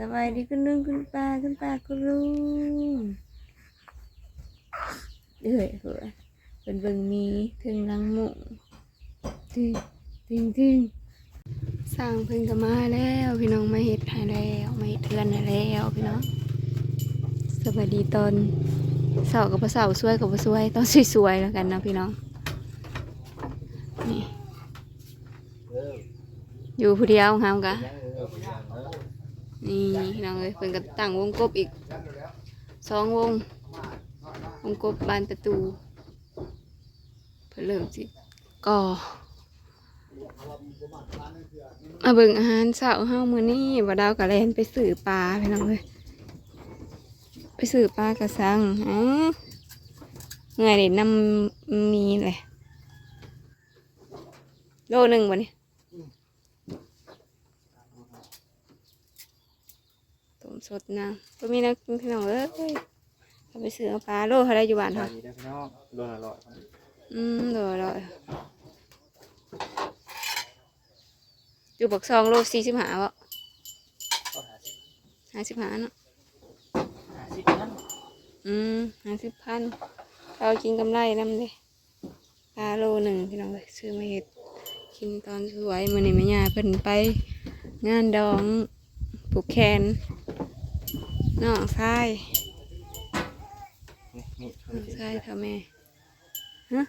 สบายดีคุณลุงคุณป้าคุณป้าคุณลุงเอ้ยหัวเป็นเบิ่งมีถึงลังหมุงดึงดึงดึงสร้างเพิ่นก็มาแล้วพี่น้องมาเฮ็ดให้แล้วมาเฮ็ดเทือนให้แล้วพี่น้องสวัสดีตอนเสากับเสาร์สวยกับบ่สวยตอนสวยๆแล้วกันนะพี่น้องนี่อยู่ผู้เดียวหามกะ นี่พี่น้องเอ้ยเพิ่นก็ตั้งวงกบอีกสองวง วงกบบานประตู เพิ่นเริ่มสิก่อมาเบิ่งอาหารเช้าเฮามื้อนี้บ่ดาวกะแลนไปซื้อปลาพี่น้องเอ้ยไปซื้อปลากระสังอ๋อเงื่อยได้ำมีเลยโลหนึ่งบ่นี่ต้ มสดนางบ่มีนักกินพี่น้องเอ้ยเอาไปซื้อเอาปลาโลเท่าไรอยู่บ้านสวัเฮาสดีนะพี่น้องโดนอร่อยครับอืมเดี๋ยวเราอยู่บักซองโลสี่สิบห้าวะก็หาสิห้าสิบห้าเนาะหาสินั่นอืมห้าสิบพันเรากินกำไรนำเลยปลาโลหนึ่งพี่น้องเลยซื้อมาเห็ดกินตอนสวยมือนี่แม่ยาเพิ่นไปงานดองผูกแขน น้องชายนี่นี่น้องชายค่ะแม่ฮะ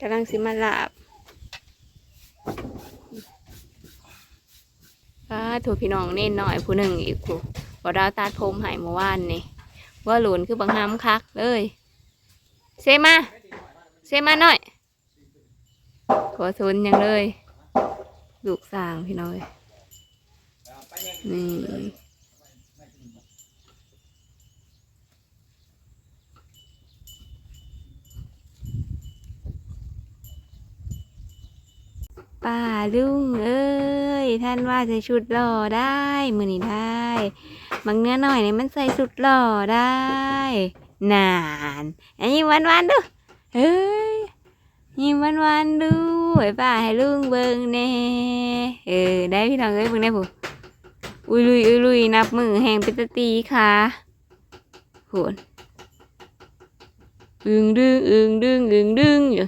กำลังสิมาลาบป้าถูกพี่น้องเน่นหน่อยผู้หนึ่งอีกผู้บอดาวตาดผมใหายเมื่อวานนี่ว่าหลุนคือบางน้ำคักเลยเซมาเซมาหน่อย ขอทุนยังเลย ลูกสร้างพี่น้อย นี่ ป้าลุงเอ้ย ท่านว่าใส่ชุดหล่อได้ มือนี้ได้บางเนื้อหน่อยเนี่ยมันใส่ชุดหล่อได้ นาน อันนี้วันวันดูเฮ้ยยิ้มวันวันดูไอ้ป้าให้ลุงเบิ่งแน่เออ ได้พี่น้องเอ้ยเบิ่งได้ผู้ อุ้ยลุยอุ้ยลุยนับมือแหงเป็นตะตีค่ะโหนอึงดึงอึงดึงอึงดึงอยู่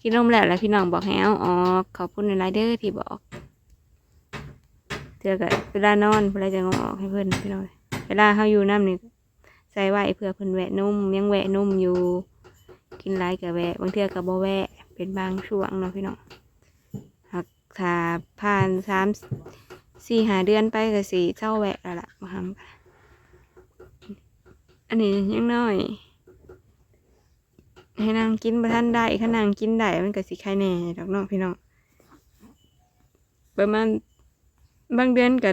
กินนมแล้วแล้วพี่น้องบอกให้เอาอกขอบคุณในไลเดอร์ที่บอกเจอกับเวลานอนเวลาจะงอออกให้เพื่อนพี่น้องเวลาเขาอยู่น้ำนี่ใส่ไว้เพื่อเพิ่นแวะนุ่มยังแวะนุ่มอยู่ กินไรกับแวะ บางเทื่อกับบ่แวะ เป็นบางช่วงเนาะพี่น้องหากถาผ่านสาม สี่หาเดือนไปก็สี่เจ้าแหวะแล้วล่ะมาทำอันนี้ยังน้อย ให้นางกินบ่ทันได้ถ้านางกินได้มันก็สิไข่แหน่ดอกน้องพี่น้องประมาณบางเดือนก็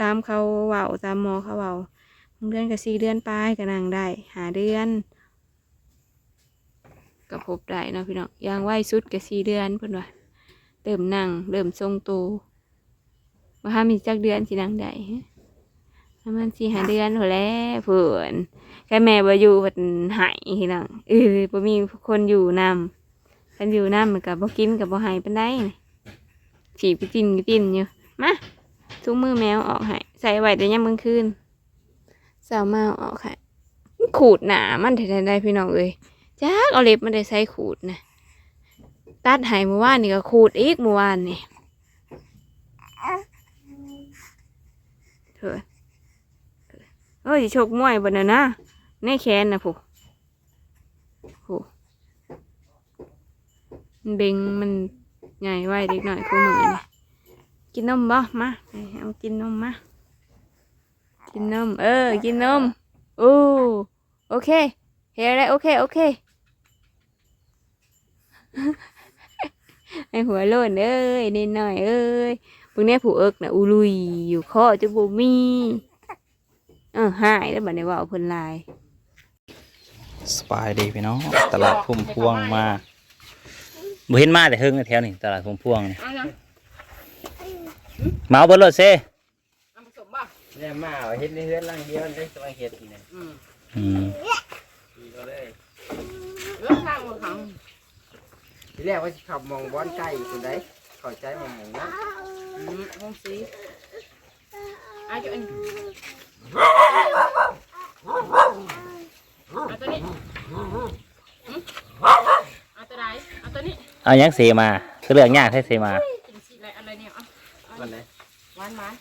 ตามเขาเว้าตามหมอเขาเว้าบางเดือนก็สี่เดือนปลายก็นางได้ หาเดือนก็พบได้นะพี่น้องอย่างไหวสุดก็สี่เดือนเพิ่นว่าเริ่มนั่งเริ่มทรงตัว ว่าถ้ามีจักเดือนสินางได้ฮะประมาณสี่หาเดือนพอแล้วเพื่อนแค่แม่บ่อยู่เพิ่นหายพี่น้องเออบ่มีคนอยู่นำคันอยู่นำมันก็บ่กินก็บ่ใหายปานใดนี่ฉีไปกินก็กินอยู่มาทุกมือแมวออกให้ใส่ไว้แต่ยามกลางคืนสาวมาอาออกให้ขูดหนามันแท้ๆได้พี่น้องเอ้ยจักเอาเล็บมาได้ใส่ขูดนะตัดให้เมื่อวานนี่ก็ขูดอีกเมื่อวานนี่ เถอะเอ้ยชกมวยบนน่ะนะในแขนนะผู้ผู้มันเบงมันใหญ่ไว้เด็กหน่อยคู่มือนี่กินนมบ่มาไปเอากินนมมากินนมเออ กินนมโอ้โอเคเฮ้ยอะไรโอเค โอเคให้หัวโลนเอ้ยนิดหน่อยเอ้ย พวกเนี้ยผู้เอิกน่ะอุลุยอยู่ข้อจะบ่มีเออหายแล้วบัดนี้ว่าเอาเพิ่นลายสบายดีพี่น้องตลาดพุ่มพวงมาบ่เห็นมาแต่เฮิงแถวนี่ตลาดพุ่มพวงนี่เอายังมาเอาเบิดรถเซ่เอาผสมบ่เนี่ยมาเอาเฮ็ดในเฮือนหลังเดียวได้ตัวเฮ็ดนี่นะอืมอืมดีก็เลยเรื่องทางบ่ขังทีแรกว่าสิขับมองบอนไก่คนใดเข้าใจมองหมองนะ อืมวงสีอาจุอันเอาตัวนี้เอาตัวไหนเอาตัวนี้เอายังเสมาคือเรื่องยากแท้เสมากินสีอะไรอะไรเนี่ยเอาวันไหนหวานหวาน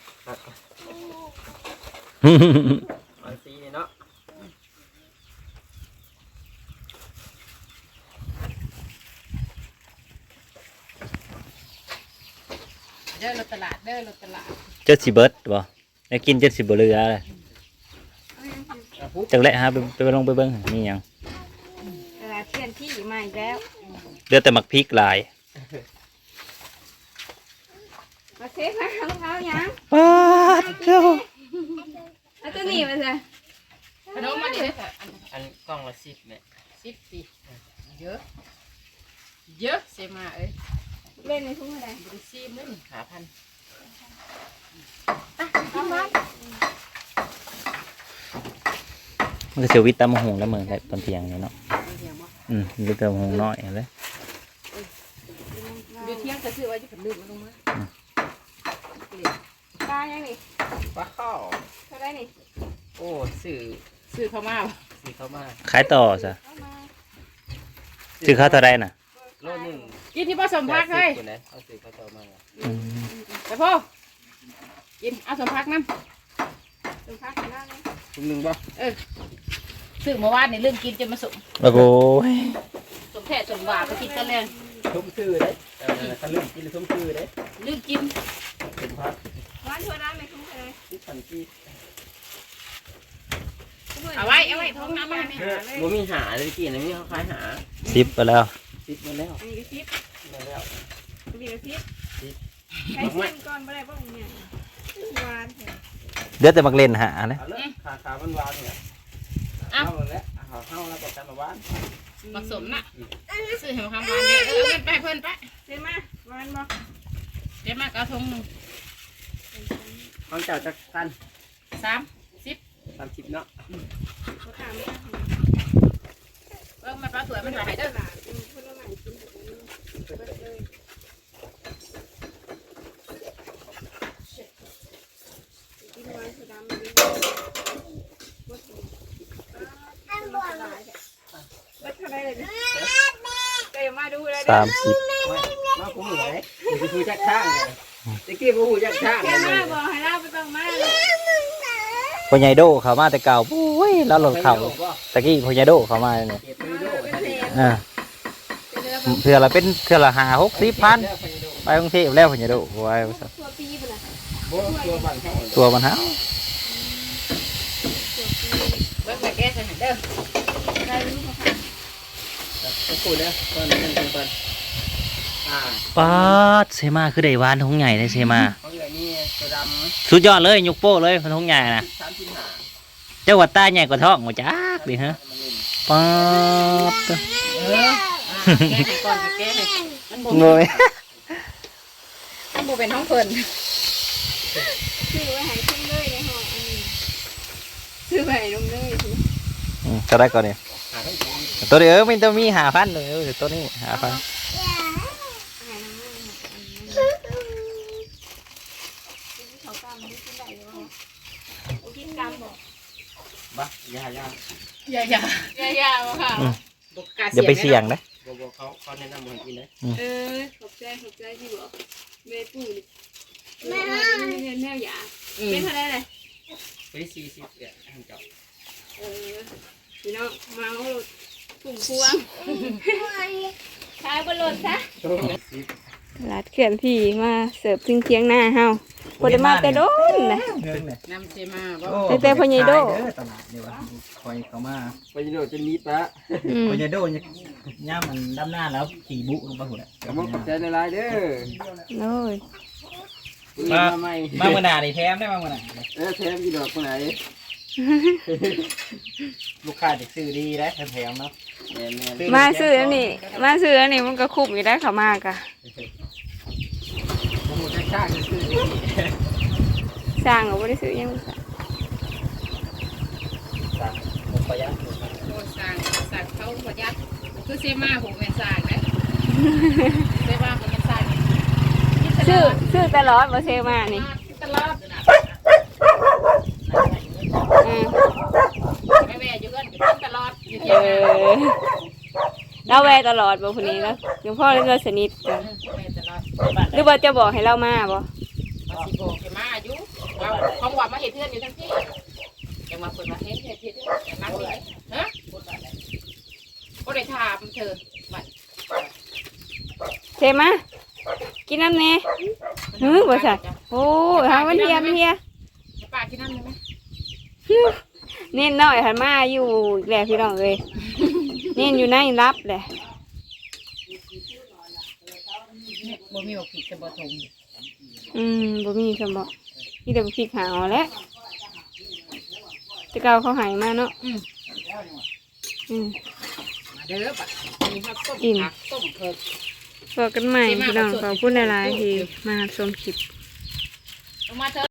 วันซีนี่เนาะ เด้อรถตลาดเด้อรถตลาดเจ็ดสิเบิดบ่แล้วกินเจ็ดสิบ่เหลือเลยอะปุ๊บจักแหละฮะไปไปลงไปเบิ่งมีหยังตลาดเทียนที่ใหม่แล้วเหลือแต่หมักพริกหลายมาเซฟนะรองเท้ายังป๊าดเจ้าเอาตัวนี้มาสิขนมมาดิเด้ออันกล้องละสิบเนี่ยสิบปีเยอะเยอะเซมาเอ้ย เล่นในทุ่งอะไรบริซีมนั่นหาพันเอามามันก็เสียววิตตามหงแล้วมือได้ตอนเที่ยงนี่เนาะอืมวิตตามหงน้อยเลยเดี๋ยวเที่ยงจะซื้อไว้ที่ผมลืมมาลงมาปลายังนี่ว้าวเท่าไรนี่โอ้สื่อซื้อเข้ามาสื่อเข้ามาขายต่อซะเข้ามาซื้อข้าวเท่าไรน่ะโลหนึ่ง กินที่ผสมพักเลยแปดสิบคนนะเอาสื่อเข้าต่อมาอืมแต่พ่อกินเอาสมพักน้ำสมพักน้ำเลยถุงหนึ่งบ่ซื้อเมื่อวานนี่เรื่องกินจนมาสมโอ้โหสมแท้สมหวานไปกินตะแรงทุ่มชื่อเด้เออถ้าลืมกินทุ่มชื่อเด้ลืมกินเป็นพักร้านทัวร้านไม่คุ้มเลยที่พันที่เอาไว้เอาไว้ท้องน้ำมาไม่หาเลยบ่มีหาเลยกี่นะมีเขาขายหาซิปไปแล้ว สิบมาแล้วอันนี้ก็ซิปมาแล้วอันนี้ก็ซิปซิปใช้เส้นก่อนไม่ได้ป่ะผมเนี่ยหวานแท้เดี๋ยวแต่มักเล่นหานะเอาเลยขาขามันวานเนี่ยเอาแล้วเอาเข้าแล้วก็กันมาวานผสมน่ะซื้อให้มาทำงานเนี่ยเออเอาเงินไปให้เพิ่นไปเส้นมาหวานบ่เดี๋ยวมากเอาทงหนึ่งของเจ้าจักกันสามสิบสามสิบเนาะเขาตามไม่ได้เออมันปลาสวยมันหลายเด้อ ตลาดเป็นผลไม้กินแบบนี้เบิดเลยกินหวานสีดำดีเบิดเลยอันบ่หลายแท้เบิดเท่าไรเลยเนี่ยเดี๋ยวมาดูเลย สามสิบไม่มาคุ้มเลยจะคุยจักช่างเลยตะกี้บ่ฮู้จักช่างเดี๋ยวเลมายบอกให้เราไปต้องมาเลยพ่อใหญ่โดเขามาแต่เก่าโอ้ยแล้วหล่นเข่าตะกี้พ่อใหญ่โดเขามาเนี่ยเก็บไปดูเป็นเศษอ่าเป็นเรือเทื่อละเป็นเทื่อละหาหกสิบพันไปกรุงเทพแล้วพ่อใหญ่โดไว้ตัวปีบนะบ่ตัวบันเขาตัวมันหา เบิ่งไปแก้ใส่ให้เด้อ ได้รู้เขาค่ะ จะพูดเด้อตอนนี้เป็นเพิ่นอ่าป๊าดเซมาคือได้หวานทงใหญ่เลยเซมา ของเหลือนี่ตัวดสุดยอดเลยยกโป้เลยทงใหญ่นะสามสิบห้าเจ้าวัดตาใหญ่กว่าท้องมาจักดิฮะป๊าดเออแก้ให้ก่อนก็แก้ให้มันบ่งยมันบ่เป็นห้องเพิ่นซื้อไว้ให้ขึ้นเลยในห้องอันนี้ซื้อไว้ให้ลงเลยสิอืมจะได้ก่อนเนี่ยหาทั้งสอง ตัวเดียวมันต้องมีหาพันเลยเออตัวนี้หาพันให้น้ำมันอันนี้เขากำไม่กินได้หรือเปล่ากินกำบอกบ้าอย่าอย่าอย่าอย่าอย่าอย่ามาค่ะบ่กล้าอย่าไปเสี่ยงนะบ่บ่เขาเขาแนะนำให้กินนะเออขอบใจขอบใจที่บอกเมย์ปู่แม่แม่แม่หยาอืมเป็นเท่าไรเลยไปสี่สิบเนี่ยให้เจ้าเออพี่น้องมาเอา ถุงพวงขายบนรถซะสิบร้านเขื่อนที่มาเสิร์ฟถึงเที่ยงหน้าเฮาบ่ได้มาแต่โดนนะนำเจมาบ่แต่แต่พ่อใหญ่โดตลาดนี่วะคอยเขามาไปโดดจะมีปะอืมพ่อใหญ่โดเนี่ยย่ามันดำหน้าแล้วขี่บุลงไปหุ่นอะกระบอกขอบใจในลายๆเด้อโอ้ยปืนมาใหม่มาเมื่อหนาได้แถมได้มาเมื่อหนาเออแถมกี่ดอกคนไหน ลูกค้าจะซื้อดีได้แถมเนาะแม่นแม่นมาซื้ออันนี้มาซื้ออันนี้มันก็คุ้มอยู่ได้เขามากะผมจะช่างจะซื้อที่สร้างก็บ่ได้ซื้อหยังบ่สั่งสั่งผมประหยัดโดนสั่งสั่งเขาประหยัดคือเซมาผมเป็นสั่งนะเซมาผมเป็นสั่งซื้อซื้อตลอดบ่เซมานี่ ตลอด อืม ไม่แม่อยู่กันตลอดอยู่ เอเดียวอเราแวะตลอดบ่คนนี้แล้วหลวงพ่อเล่นเราสนิทกันแม่ตลอดหรือว่าจะบอกให้เรามาบ่มาสิโบกมาอายุว่าของว่ามาเห็นเพื่อนอยู่ทั้งที่ยังมาเปิดมาเห็นเห็นเห็นนั่งเลยฮะก็ได้ถามเธอบัดเซมากินน้ำแน่หือบ่สั่นโอ้ยหาวันเทียมันเทียป้ากินน้ำได้ไหม เน้นน้อยหันมาอยู่อีกแล้วพี่น้องเอ้ยเน้นอยู่ในรับแหละบ่มีบอกผิดจะบ่ทงอืมบ่มีคำบอกมีแต่พริกหาวแหล้วแต่เก่าเขาใหายมาเนาะอืมอืมมาเด้อบัดมีผักต้มอิ่มผักต้มเพิ่มบอกกันใหม่พี่น้องขอบคุณหลายๆที่มาชมคลิปลงมาเถอะ